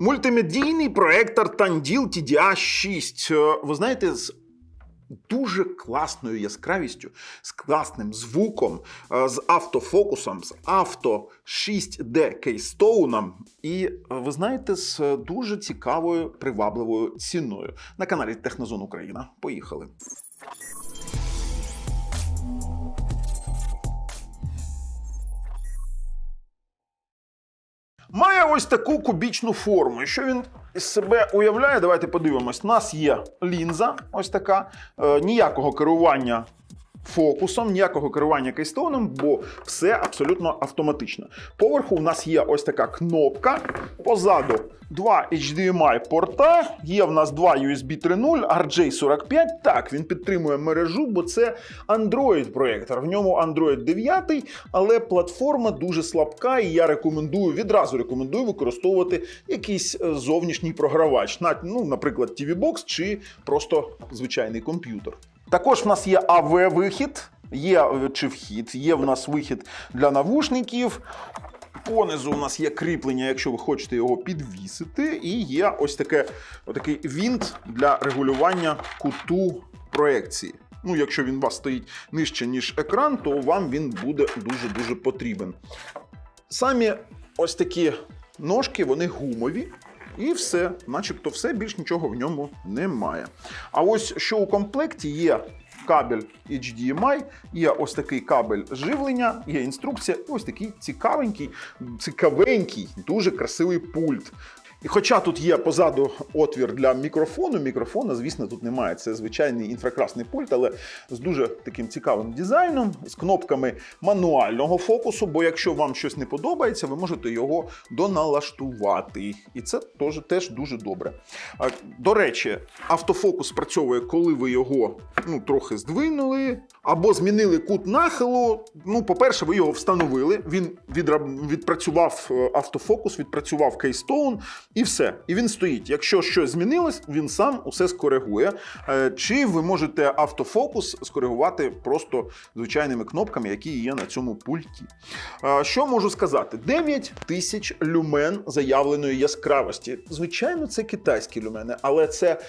Мультимедійний проектор Tandil TDA 6. Е, Ви знаєте, з дуже класною яскравістю, з класним звуком, е, з автофокусом, з авто 6D кейстоуном. І е, ви знаєте, з дуже цікавою привабливою ціною на каналі Технозон Україна. Поїхали. Ось таку кубічну форму. І Що він із себе уявляє? Давайте подивимось. У нас є лінза, ось така, е, ніякого керування. Фокусом, ніякого керування кейстоуном, бо все абсолютно автоматично. Поверху у нас є ось така кнопка. Позаду два HDMI порта, є в нас два USB 3.0, RJ45. Так, він підтримує мережу, бо це Android проєктор. В ньому Android 9, але платформа дуже слабка, і я рекомендую відразу рекомендую використовувати якийсь е, зовнішній програвач, ну, наприклад, TV Box чи просто звичайний комп'ютер. Також в нас є AV-вихід, є е, чи вхід, є в нас вихід для навушників. Понизу у нас є кріплення, якщо ви хочете його підвісити, і є ось таке, отакий вінт для регулювання куту проекції. Ну, якщо він у вас стоїть нижче, ніж екран, то вам він буде дуже-дуже потрібен. Самі ось такі ножки, вони гумові. І все, начебто, все, більш нічого в ньому немає. А ось що у комплекті є кабель HDMI, є ось такий кабель живлення, є інструкція, ось такий цікавенький, цікавенький, дуже красивий пульт. І хоча тут є позаду отвір для мікрофону, мікрофона, звісно, тут немає. Це звичайний інфракрасний пульт, але з дуже таким цікавим дизайном, з кнопками мануального фокусу. Бо якщо вам щось не подобається, ви можете його доналаштувати. І це теж, теж дуже добре. До речі, автофокус спрацьовує, коли ви його ну, трохи здвинули або змінили кут нахилу. Ну, по-перше, ви його встановили. Він відпрацював е, автофокус, відпрацював кейстоун, і все. І він стоїть. Якщо щось змінилось, він сам усе скоригує. Е, Чи ви можете автофокус скоригувати просто звичайними кнопками, які є на цьому пульті. Е, Що можу сказати? 9 тисяч люмен заявленої яскравості. Звичайно, це китайські люмени, але це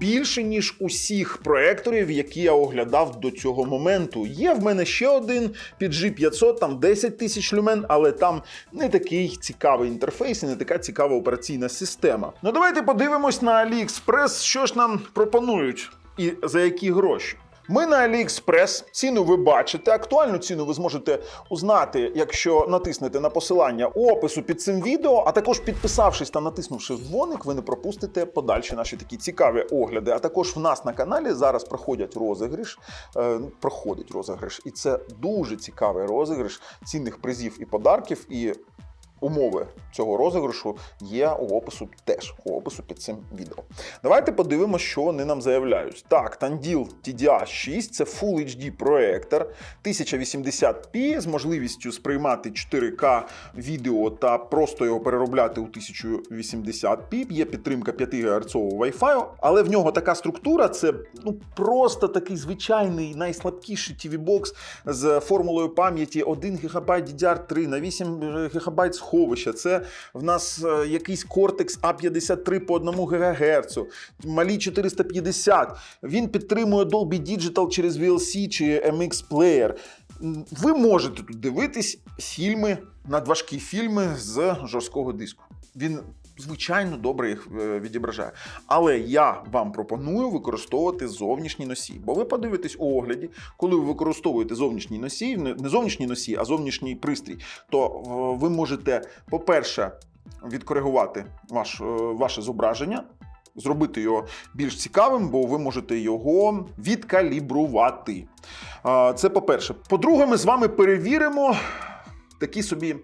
більше, ніж усіх проекторів, які я оглядав до цього моменту. Є в мене ще один під G500, там 10 тисяч люмен, але там не такий цікавий інтерфейс і не така цікава операційна система. Ну давайте подивимось на AliExpress, що ж нам пропонують і за які гроші. Ми на AliExpress, ціну ви бачите. Актуальну ціну ви зможете узнати, якщо натиснете на посилання у опису під цим відео, а також підписавшись та натиснувши дзвоник, ви не пропустите подальші наші такі цікаві огляди. А також в нас на каналі зараз проходять розіграш, е, проходить розіграш, і це дуже цікавий розіграш цінних призів і подарків. І Умови цього розіграшу є у опису теж у опису під цим відео. Давайте подивимося, що вони нам заявляють. Так, Tandil TDA 6 це Full HD проектор 1080p з можливістю сприймати 4К відео та просто його переробляти у 1080p. Є підтримка 5 ГГц Wi-Fi, але в нього така структура це ну просто такий звичайний найслабкіший TV-бокс з формулою пам'яті 1 ГБ DDR3 на 8 ГБ сховища. Це в нас е, якийсь кортекс А53 по 1 ГГц, малі 450. Він підтримує Dolby Digital через VLC чи MX Player. Ви можете тут дивитись фільми, надважкі фільми з жорсткого диску. Він звичайно добре їх е, відображає. Але я вам пропоную використовувати зовнішній носій. Бо ви подивитесь у огляді, коли ви використовуєте зовнішній носій, не не зовнішній носій, а зовнішній пристрій, то е, ви можете, по-перше, відкоригувати ваш, е, ваше зображення. Зробити його більш цікавим, бо ви можете його відкалібрувати. Це по-перше. По-друге, ми з вами перевіримо такі собі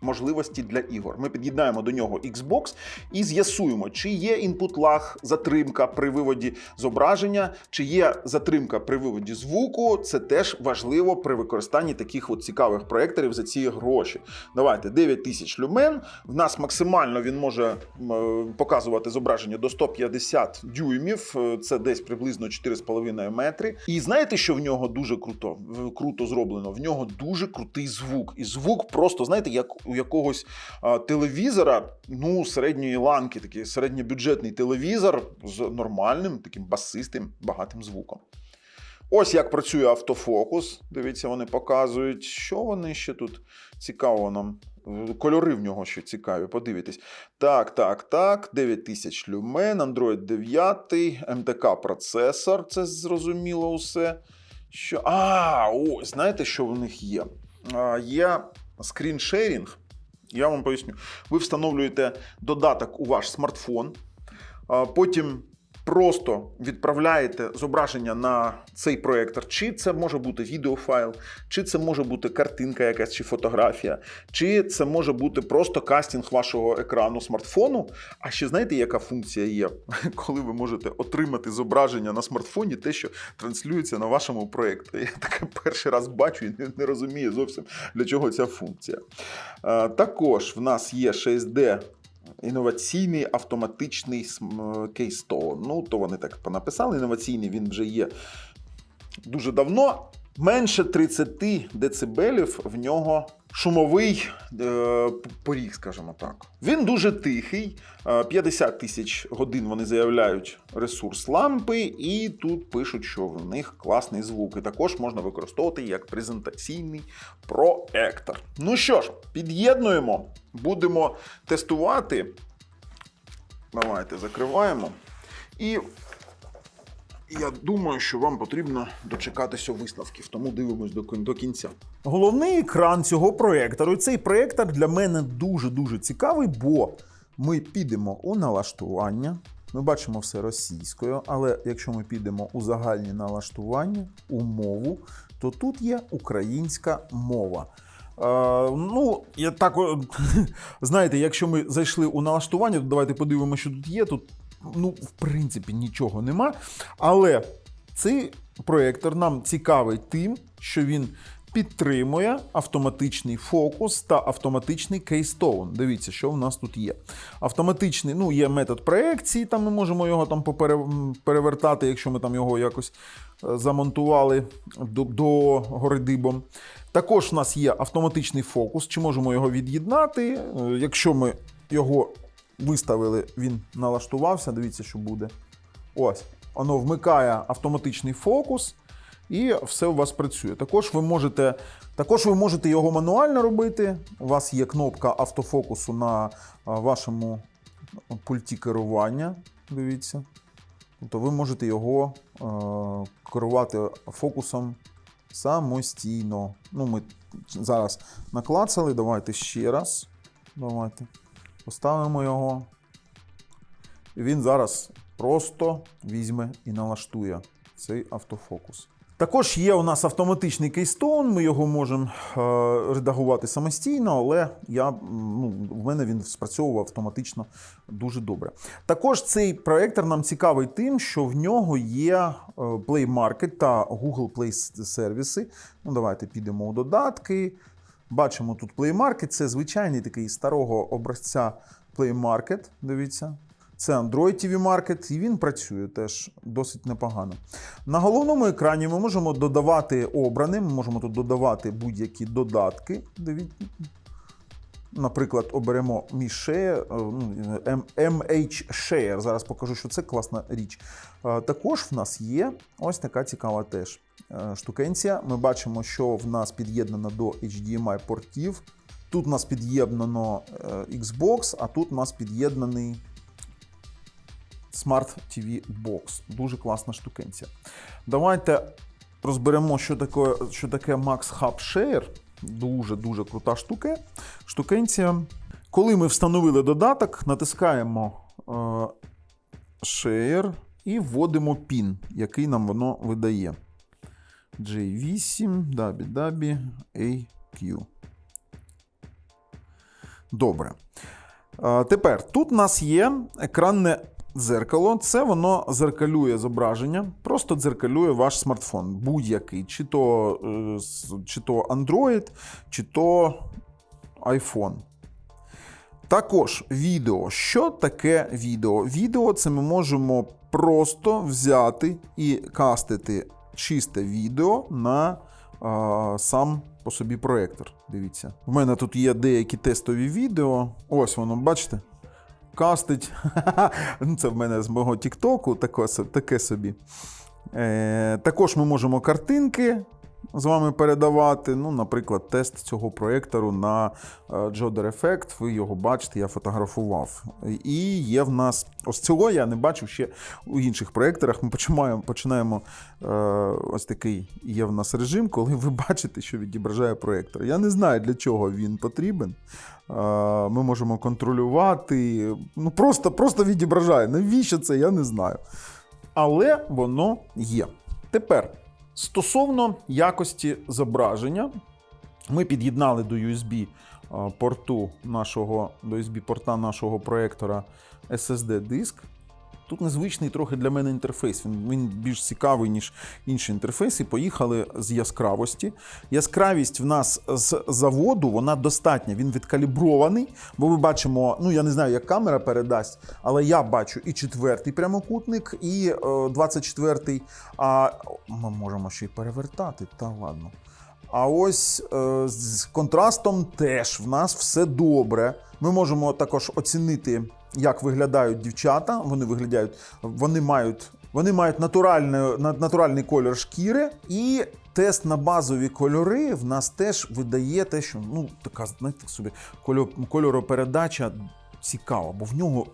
можливості для ігор. Ми під'єднаємо до нього Xbox і з'ясуємо, чи є інпут лаг, затримка при виводі зображення, чи є затримка при виводі звуку. Це теж важливо при використанні таких от цікавих проекторів за ці гроші. Давайте 9 тисяч люмен. В нас максимально він може показувати зображення до 150 дюймів. Е, Це десь приблизно 4,5 метри. І знаєте, що в нього дуже круто, круто зроблено? В нього дуже крутий звук. І звук просто, знаєте, як у якогось а, телевізора, ну, середньої ланки, такий середньобюджетний телевізор з нормальним, таким басистим, багатим звуком. Ось як працює автофокус. Дивіться, вони показують, що вони ще тут цікаво нам. Кольори в нього ще цікаві, подивитесь. Так, так, так. 9000 люмен, Android 9, МТК процесор, це зрозуміло усе. Що... А, ось, знаєте, що в них є? А, є скріншерінг. Я вам поясню. Ви встановлюєте додаток у ваш смартфон, потім просто відправляєте зображення на цей проєктор. Чи це може бути відеофайл, чи це може бути картинка якась, чи фотографія, чи це може бути просто кастинг вашого екрану смартфону. А ще знаєте, яка функція є, коли ви можете отримати зображення на смартфоні, те, що транслюється на вашому проєкті. Я таке перший раз бачу і не, не розумію зовсім для чого ця функція. Е, Також в нас є 6D інноваційний автоматичний см- кейстон. Ну, то вони так понаписали. Інноваційний він вже є дуже давно. Менше 30 децибелів в нього шумовий е, поріг, скажімо так. Він дуже тихий. е, 50 тисяч годин вони заявляють ресурс лампи, і тут пишуть, що в них класний звук. І також можна використовувати як презентаційний проектор. Ну що ж, під'єднуємо, будемо тестувати. Давайте закриваємо. І я думаю, що вам потрібно дочекатися висновків, тому дивимось до, до кінця. Головний екран цього проєктору. Цей проєктор для мене дуже-дуже цікавий, бо ми підемо у налаштування. Ми бачимо все російською, але якщо ми підемо у загальні налаштування, у мову, то тут є українська мова. Е, ну, я так, знаєте, якщо ми зайшли у налаштування, то давайте подивимося, що тут є. Тут, ну, в принципі, нічого нема. Але цей проєктор нам цікавий тим, що він підтримує автоматичний фокус та автоматичний кейстоун. Дивіться, що в нас тут є. Автоматичний, ну, є метод проекції, там ми можемо його там перевертати, якщо ми там його якось е, замонтували до, до гори дибом. Також в нас є автоматичний фокус, чи можемо його від'єднати. Е, Якщо ми його виставили, він налаштувався. Дивіться, що буде. Ось, воно вмикає автоматичний фокус, і все у вас працює. Також ви можете, також ви можете його мануально робити. У вас є кнопка автофокусу на вашому пульті керування. Дивіться. Тобто ви можете його е, керувати фокусом самостійно. Ну, ми зараз наклацали. Давайте ще раз. Давайте. Поставимо його. І він зараз просто візьме і налаштує цей автофокус. Також є у нас автоматичний кейстоун, ми його можемо е, редагувати самостійно, але я, ну, в мене він спрацьовував автоматично дуже добре. Також цей проектор нам цікавий тим, що в нього є е, Play Market та Google Play сервіси. Ну, давайте підемо у додатки. Бачимо тут Play Market, це звичайний такий старого образця Play Market. Дивіться. Це Android TV Market, і він працює теж досить непогано. На головному екрані ми можемо додавати обране, ми можемо тут додавати будь-які додатки. Дивіться. Наприклад, оберемо M- MH Share. Зараз покажу, що це класна річ. Е, Також в нас є ось така цікава теж е, штукенція. Ми бачимо, що в нас під'єднано до HDMI портів. Тут у нас під'єднано е, Xbox, а тут у нас під'єднаний Smart TV Box. Дуже класна штукенція. Давайте розберемо, що таке, що таке Max Hub Share. Дуже-дуже крута штука. Штукенція. Коли ми встановили додаток, натискаємо е, Share і вводимо PIN, який нам воно видає. J8 WW AQ. Добре. Е, Тепер тут у нас є екранне дзеркало. Це воно дзеркалює зображення, просто дзеркалює ваш смартфон. Будь-який, чи то, е, чи то Android, чи то iPhone. Також відео. Що таке відео? Відео це ми можемо просто взяти і кастити чисте відео на а, сам по собі проектор. Дивіться. У мене тут є деякі тестові відео. Ось воно, бачите? Кастить. Ну, Це в мене з мого Тіктоку, таке, собі. Е, також ми можемо картинки з вами передавати. Ну, наприклад, тест цього проєктору на е, Joder Effect. Ви його бачите, я фотографував. І є в нас ось цього я не бачив ще у інших проєкторах. Ми починаємо, починаємо е, ось такий є в нас режим, коли ви бачите, що відображає проєктор. Я не знаю, для чого він потрібен. Е, Ми можемо контролювати. Ну, просто, просто відображає. Навіщо це, я не знаю. Але воно є. Тепер, стосовно якості зображення, ми під'єднали до USB порту нашого до USB порта нашого проектора SSD-диск. Тут незвичний трохи для мене інтерфейс. Він, він більш цікавий, ніж інші інтерфейси. Поїхали з яскравості. Яскравість в нас з заводу вона достатня. Він відкалібрований, бо ми бачимо, ну я не знаю, як камера передасть, але я бачу і четвертий прямокутник, і е, 24-й. А ми можемо ще й перевертати, та ладно. А ось е, з контрастом теж в нас все добре. Ми можемо також оцінити, як виглядають дівчата. Вони виглядають, вони мають, вони мають натуральний, на- натуральний колір шкіри, і тест на базові кольори в нас теж видає те, що ну така знаєте собі кольо- кольоропередача цікава, бо в нього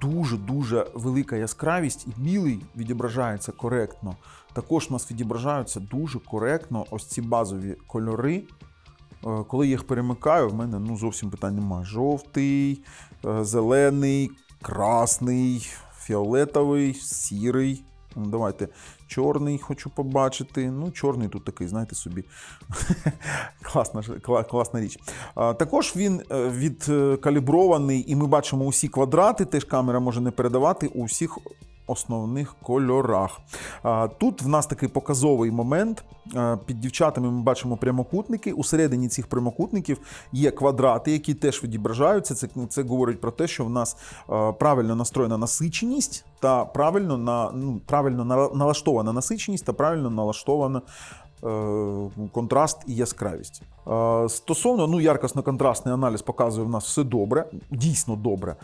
дуже дуже велика яскравість, і білий відображається коректно. Також у нас відображаються дуже коректно ось ці базові кольори. Е, Коли я їх перемикаю, в мене ну, зовсім питань немає. Жовтий, зелений, красний, фіолетовий, сірий. Ну, Давайте чорний хочу побачити. Ну, чорний тут такий, знаєте собі. класна, кла- класна річ. А, Також він е, відкалібрований, і ми бачимо усі квадрати. Теж камера може не передавати у всіх основних кольорах. Тут в нас такий показовий момент. Під дівчатами ми бачимо прямокутники. Усередині цих прямокутників є квадрати, які теж відображаються. Це, це говорить про те, що в нас правильно настроєна насиченість та правильно, на, ну, правильно налаштована насиченість та правильно налаштована. е, Контраст і яскравість. Стосовно ну, яркосно-контрастний аналіз показує в нас все добре, дійсно добре.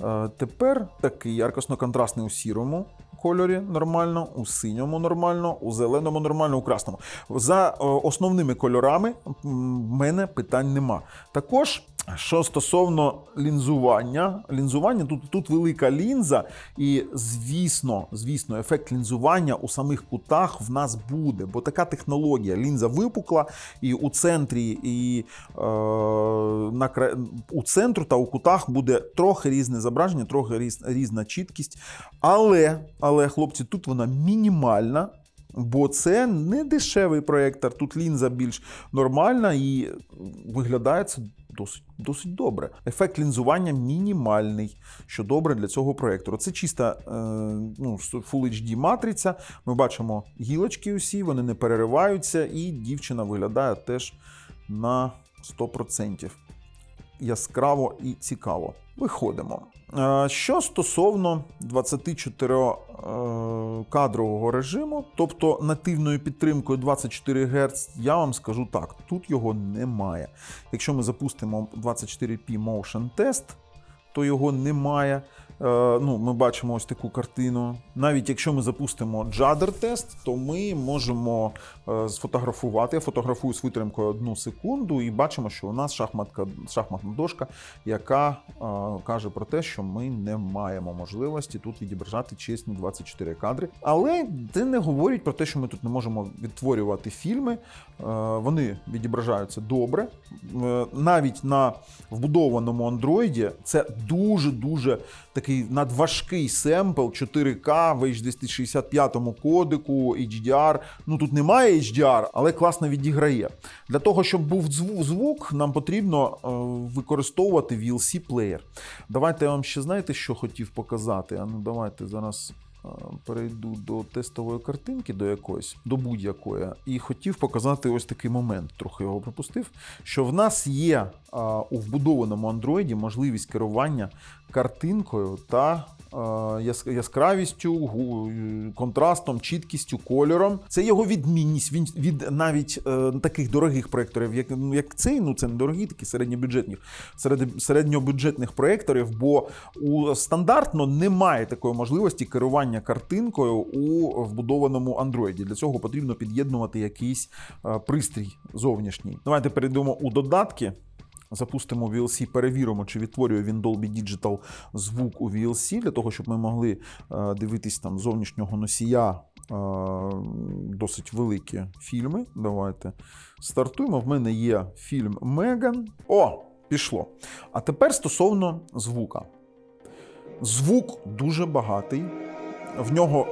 Е, Тепер такий яркосно-контрастний у сірому кольорі нормально, у синьому нормально, у зеленому нормально, у красному. За е, основними кольорами в мене питань нема. Також, що стосовно лінзування, лінзування тут, тут велика лінза, і звісно, звісно, ефект лінзування у самих кутах в нас буде, бо така технологія. Лінза випукла, і у центрі, і е, на у центру та у кутах буде трохи різне зображення, трохи різ, різна чіткість. Але, але, хлопці, тут вона мінімальна. Бо це не дешевий проєктор, тут лінза більш нормальна і виглядає це досить, досить добре. Ефект лінзування мінімальний, що добре для цього проєктору. Це чиста е, ну, Full HD матриця. Ми бачимо гілочки усі, вони не перериваються, і дівчина виглядає теж на 100% яскраво і цікаво. Виходимо. Е, Що стосовно 24 кадрового режиму, тобто нативною підтримкою 24 Гц, я вам скажу так: тут його немає. Якщо ми запустимо 24p Motion Test, то його немає. Е, Ну, ми бачимо ось таку картину. Навіть якщо ми запустимо Jadder тест, то ми можемо е, сфотографувати. Я фотографую з витримкою одну секунду, і бачимо, що у нас шахматка, шахматна дошка, яка е, каже про те, що ми не маємо можливості тут відображати чесні 24 кадри. Але це не говорить про те, що ми тут не можемо відтворювати фільми. Е, Вони відображаються добре. Е, Навіть на вбудованому андроїді це дуже дуже такий надважкий семпл 4К в H265 кодеку, HDR. Ну тут немає HDR, але класно відіграє. Для того, щоб був звук, нам потрібно е, використовувати VLC плеєр. Давайте я вам ще знаєте, що хотів показати. А ну давайте зараз. Перейду до тестової картинки, до якоїсь, до будь-якої, і хотів показати ось такий момент. Трохи його пропустив. Що в нас є у вбудованому андроїді можливість керування картинкою та яскравістю, е, контрастом, чіткістю, кольором. Це його відмінність. Від навіть е, таких дорогих проєкторів, як, ну, як цей, ну це не дорогі, такі середньобюджетні, серед, середньобюджетних проєкторів, бо у стандартно немає такої можливості керування картинкою у вбудованому Android. Для цього потрібно під'єднувати якийсь е, пристрій зовнішній. Давайте перейдемо у додатки. Запустимо VLC, перевіримо, чи відтворює він Dolby Digital звук у VLC, для того, щоб ми могли е, дивитись там зовнішнього носія е, досить великі фільми. Давайте стартуємо. В мене є фільм Меган. О, пішло. А тепер стосовно звука. Звук дуже багатий. В нього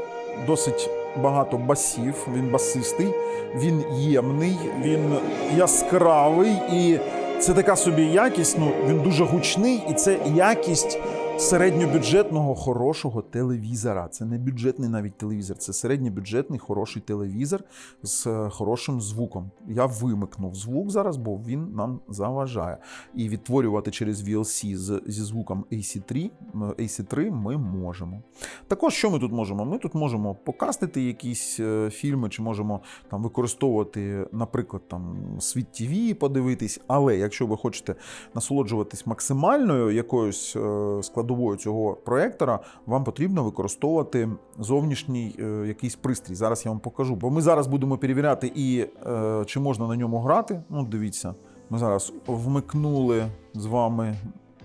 досить багато басів. Він басистий, він ємний, він яскравий і це така собі якість. Ну він дуже гучний, і це якість середньобюджетного хорошого телевізора. Це не бюджетний навіть телевізор, це середньобюджетний хороший телевізор з е, хорошим звуком. Я вимикнув звук зараз, бо він нам заважає. І відтворювати через VLC з, зі звуком AC3, AC3 ми можемо. Також що ми тут можемо? Ми тут можемо покастити якісь е, фільми, чи можемо там використовувати, наприклад, там світ TV подивитись. Але якщо ви хочете насолоджуватись максимальною якоюсь е, складовою цього проектора, вам потрібно використовувати зовнішній е, якийсь пристрій. Зараз я вам покажу. Бо ми зараз будемо перевіряти і е, чи можна на ньому грати. Ну, дивіться, ми зараз вмикнули з вами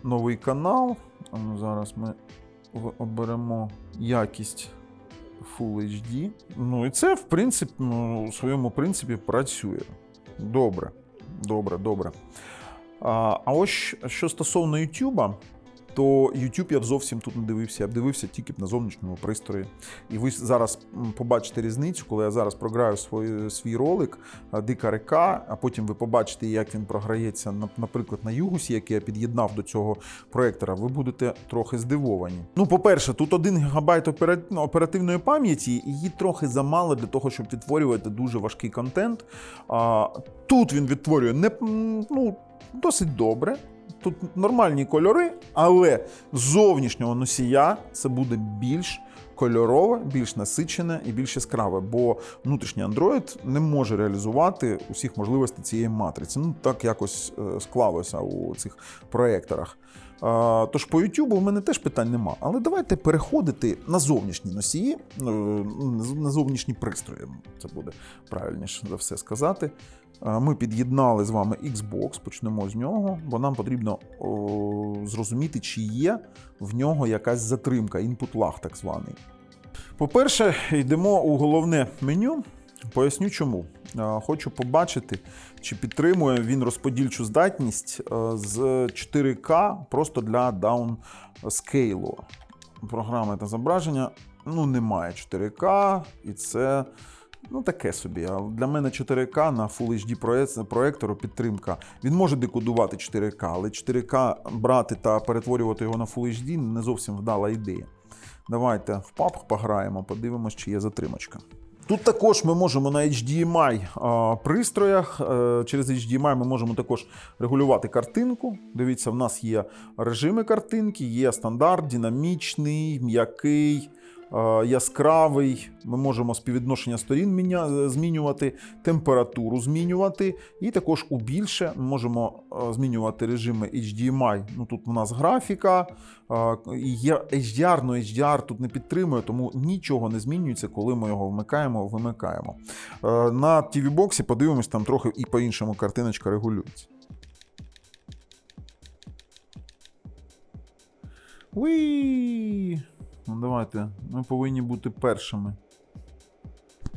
новий канал. Ну, зараз ми оберемо якість Full HD. Ну і це, в принципі, ну, у своєму принципі працює. Добре, добре, добре. А, а ось що стосовно YouTube, то YouTube я б зовсім тут не дивився. Я б дивився тільки б на зовнішньому пристрої. І ви зараз побачите різницю, коли я зараз програю свій, свій ролик а, Дика река, а потім ви побачите, як він програється, наприклад, на Югусі, який я під'єднав до цього проектора. Ви будете трохи здивовані. Ну, по-перше, тут 1 гігабайт ну, оперативної пам'яті, її трохи замало для того, щоб відтворювати дуже важкий контент. Тут він відтворює не ну, досить добре. Тут нормальні кольори, але зовнішнього носія це буде більш кольорове, більш насичене і більш яскраве, бо внутрішній Android не може реалізувати усіх можливостей цієї матриці. Ну так якось е, склалося у цих проєкторах. Тож по YouTube у мене теж питань нема. Але давайте переходити на зовнішні носії, е, на зовнішні пристрої. Це буде правильніше за все сказати. А, Ми під'єднали з вами Xbox, почнемо з нього, бо нам потрібно о, зрозуміти, чи є в нього якась затримка, input lag так званий. По-перше, йдемо у головне меню. Поясню чому. Е, Хочу побачити, чи підтримує він розподільчу здатність е, з 4К просто для даунскейлу. Програми та зображення ну, немає 4К, і це ну, таке собі. А для мене 4К на Full HD проектору підтримка. Він може декодувати 4К, але 4К брати та перетворювати його на Full HD не зовсім вдала ідея. Давайте в PUBG пограємо, подивимось, чи є затримочка. Тут також ми можемо на HDMI пристроях. е, Через HDMI ми можемо також регулювати картинку. Дивіться, в нас є режими картинки, є стандарт, динамічний, м'який, яскравий. Ми можемо співвідношення сторін міня- змінювати, температуру змінювати. І також у більше ми можемо е, змінювати режими HDMI. Ну тут у нас графіка. е, Є HDR, але HDR тут не підтримує, тому нічого не змінюється, коли ми його вмикаємо, вимикаємо. Е, На TV боксі подивимось, там трохи і по-іншому картиночка регулюється. Уі! Ну давайте, ми повинні бути першими.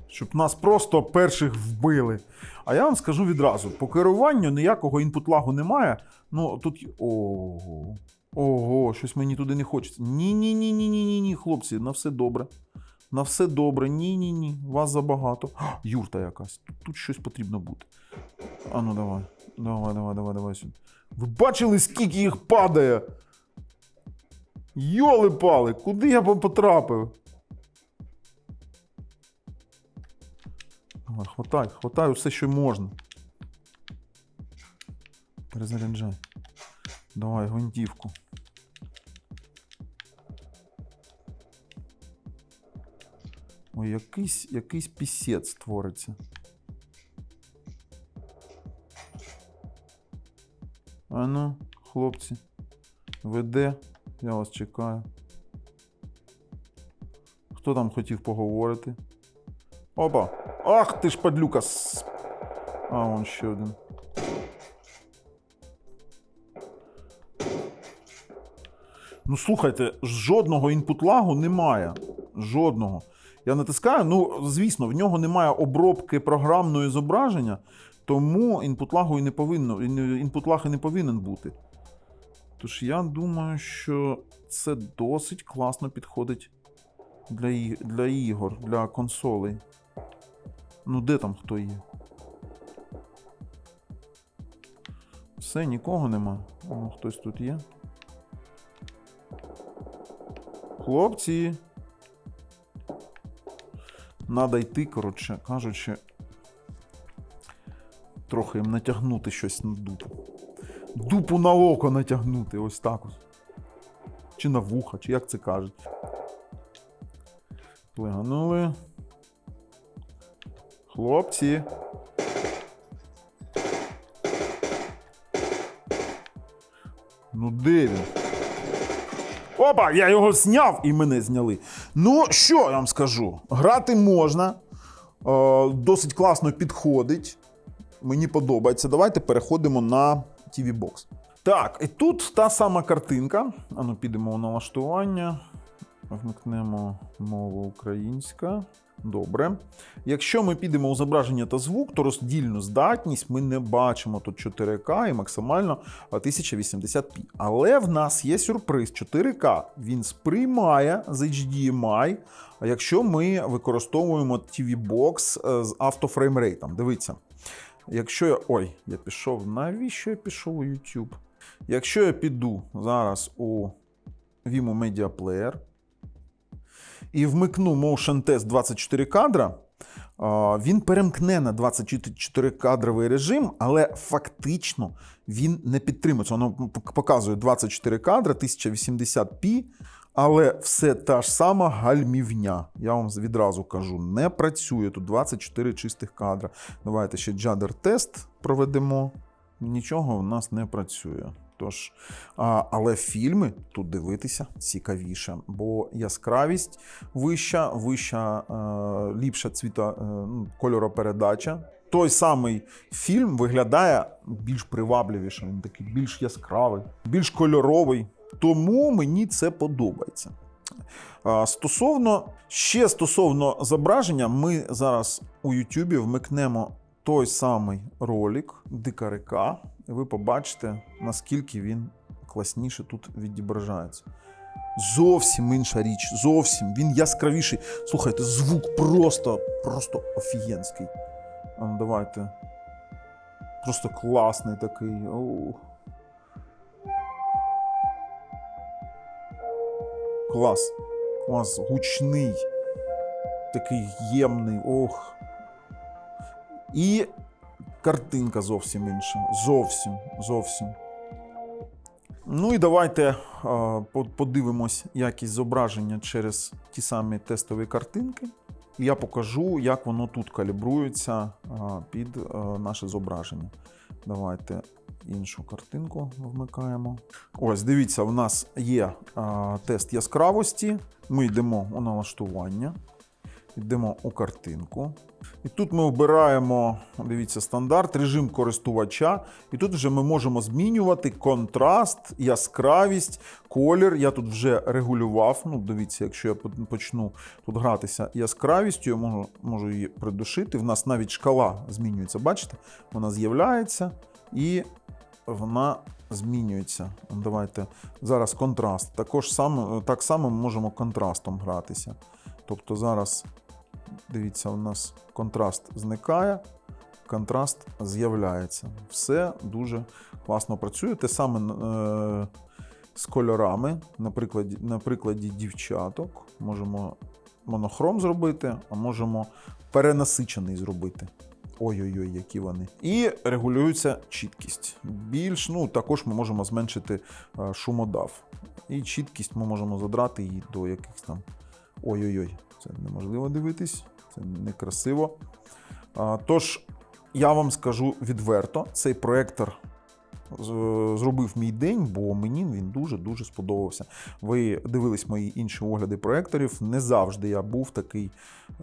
Щоб нас просто перших вбили. А я вам скажу відразу: по керуванню ніякого інпут-лагу немає. Ну тут. Ого. Ого, щось мені туди не хочеться. Ні-ні-ні, ні, ні, ні, хлопці, на все добре. На все добре. Ні, ні, ні. Вас забагато. А, юрта якась. Тут, тут щось потрібно бути. А ну давай. Давай, давай, давай, давай сюди. Ви бачили, скільки їх падає? Йоли-пали, куди я по- потрапив? Давай, хватай, хватай все, що можна. Перезаряджай. Давай, гвинтівку. Ой, якийсь, якийсь пісець твориться. А ну, хлопці, веде, я вас чекаю. Хто там хотів поговорити? Опа! Ах ти ж падлюка! А, вон ще один. Ну, слухайте, жодного інпут-лагу немає. Жодного. Я натискаю, ну, звісно, в нього немає обробки програмної зображення, тому інпут-лагу і не повинно, інпут-лаг і не повинен бути. Тож я думаю, що це досить класно підходить для, для ігор, для консолей. Ну, де там хто є? Все, нікого нема. Ну, хтось тут є. Хлопці. Надо йти, коротше, кажучи. Трохи їм натягнути щось на дупу. Дупу на око натягнути, ось так ось. Чи на вуха, чи як це кажуть. Плиганули. Хлопці. Ну де він? Опа, я його зняв і мене зняли. Ну, що я вам скажу? Грати можна. Е, досить класно підходить. Мені подобається. Давайте переходимо на TV Box. Так, і тут та сама картинка. Ану, підемо у налаштування. Вмикнемо мову українська. Добре. Якщо ми підемо у зображення та звук, то роздільну здатність ми не бачимо тут 4К і максимально 1080p. Але в нас є сюрприз 4К. Він сприймає з HDMI, якщо ми використовуємо TV Box е, з автофреймрейтом. Дивіться. Якщо я. Ой, я пішов. Навіщо я пішов у YouTube? Якщо я піду зараз у Vimo Media Player і вмикну Motion Test 24 кадра, він перемкне на 24 кадровий режим, але фактично він не підтримується. Воно показує 24 кадра, 1080p, але все та ж сама гальмівня. Я вам відразу кажу, не працює тут 24 чистих кадра. Давайте ще джадер тест проведемо. Нічого в нас не працює. Тож, а, але фільми тут дивитися цікавіше, бо яскравість вища, вища, е, ліпша цвіта, е, ну, кольоропередача. Той самий фільм виглядає більш привабливіше, він такий більш яскравий, більш кольоровий. Тому мені це подобається. Стосовно ще стосовно зображення, ми зараз у Ютубі вмикнемо той самий ролик Дика река, і ви побачите, наскільки він класніше тут відображається. Зовсім інша річ, зовсім він яскравіший. Слухайте, звук просто, просто офігенський. Ну, давайте. Просто класний такий. Ух. Клас. Клас, гучний, такий ємний. Ох. І картинка зовсім інша. Зовсім, зовсім. Ну і давайте е, подивимось якість зображення через ті самі тестові картинки. Я покажу, як воно тут калібрується е, під е, наше зображення. Давайте іншу картинку вмикаємо. Ось, дивіться, у нас є е, тест яскравості. Ми йдемо у налаштування, йдемо у картинку. І тут ми обираємо, дивіться, стандарт, режим користувача. І тут вже ми можемо змінювати контраст, яскравість, колір. Я тут вже регулював. Ну, дивіться, якщо я почну тут гратися яскравістю, я можу, можу її придушити. В нас навіть шкала змінюється. Бачите? Вона з'являється і вона змінюється. Давайте зараз контраст. Також саме, так само ми можемо контрастом гратися. Тобто зараз Дивіться, у нас контраст зникає, контраст з'являється. Все дуже класно працює. Те саме е, з кольорами, на на прикладі дівчаток. Можемо монохром зробити, а можемо перенасичений зробити. Ой-ой-ой, які вони. І регулюється чіткість. Більш, ну, також ми можемо зменшити е, шумодав. І чіткість ми можемо задрати її до якихось там Ой-ой-ой, це неможливо дивитись, це некрасиво. Тож, я вам скажу відверто, цей проектор зробив мій день, бо мені він дуже-дуже сподобався. Ви дивились мої інші огляди проекторів. Не завжди я був такий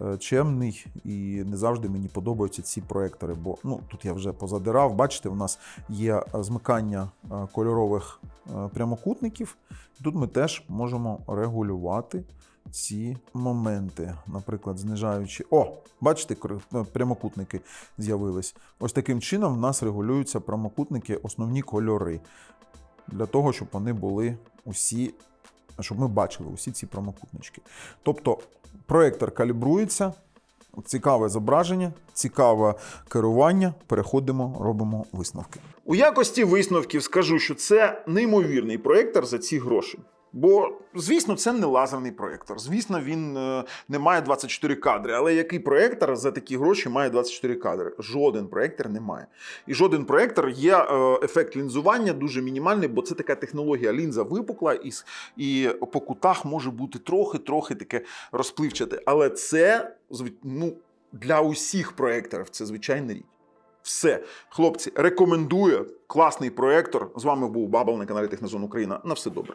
е, чемний і не завжди мені подобаються ці проектори. Бо ну, тут я вже позадирав. Бачите, у нас є змикання е, кольорових е, прямокутників. Тут ми теж можемо регулювати ці моменти, наприклад, знижаючи. О, бачите, е, прямокутники з'явились. Ось таким чином в нас регулюються прямокутники, основні кольори. Для того, щоб вони були усі, щоб ми бачили усі ці прямокутнички. Тобто проектор калібрується, цікаве зображення, цікаве керування. Переходимо, робимо висновки. У якості висновків скажу, що це неймовірний проєктор за ці гроші. Бо, звісно, це не лазерний проєктор. Звісно, він е, не має 24 кадри. Але який проєктор за такі гроші має 24 кадри? Жоден проєктор не має. І жоден проєктор є е, ефект лінзування дуже мінімальний, бо це така технологія. Лінза випукла, і, і по кутах може бути трохи-трохи таке розпливчате. Але це ну, для усіх проєкторів це звичайна річ. Все, хлопці, рекомендую класний проектор. З вами був Бабл на каналі Технозон Україна. На все добре.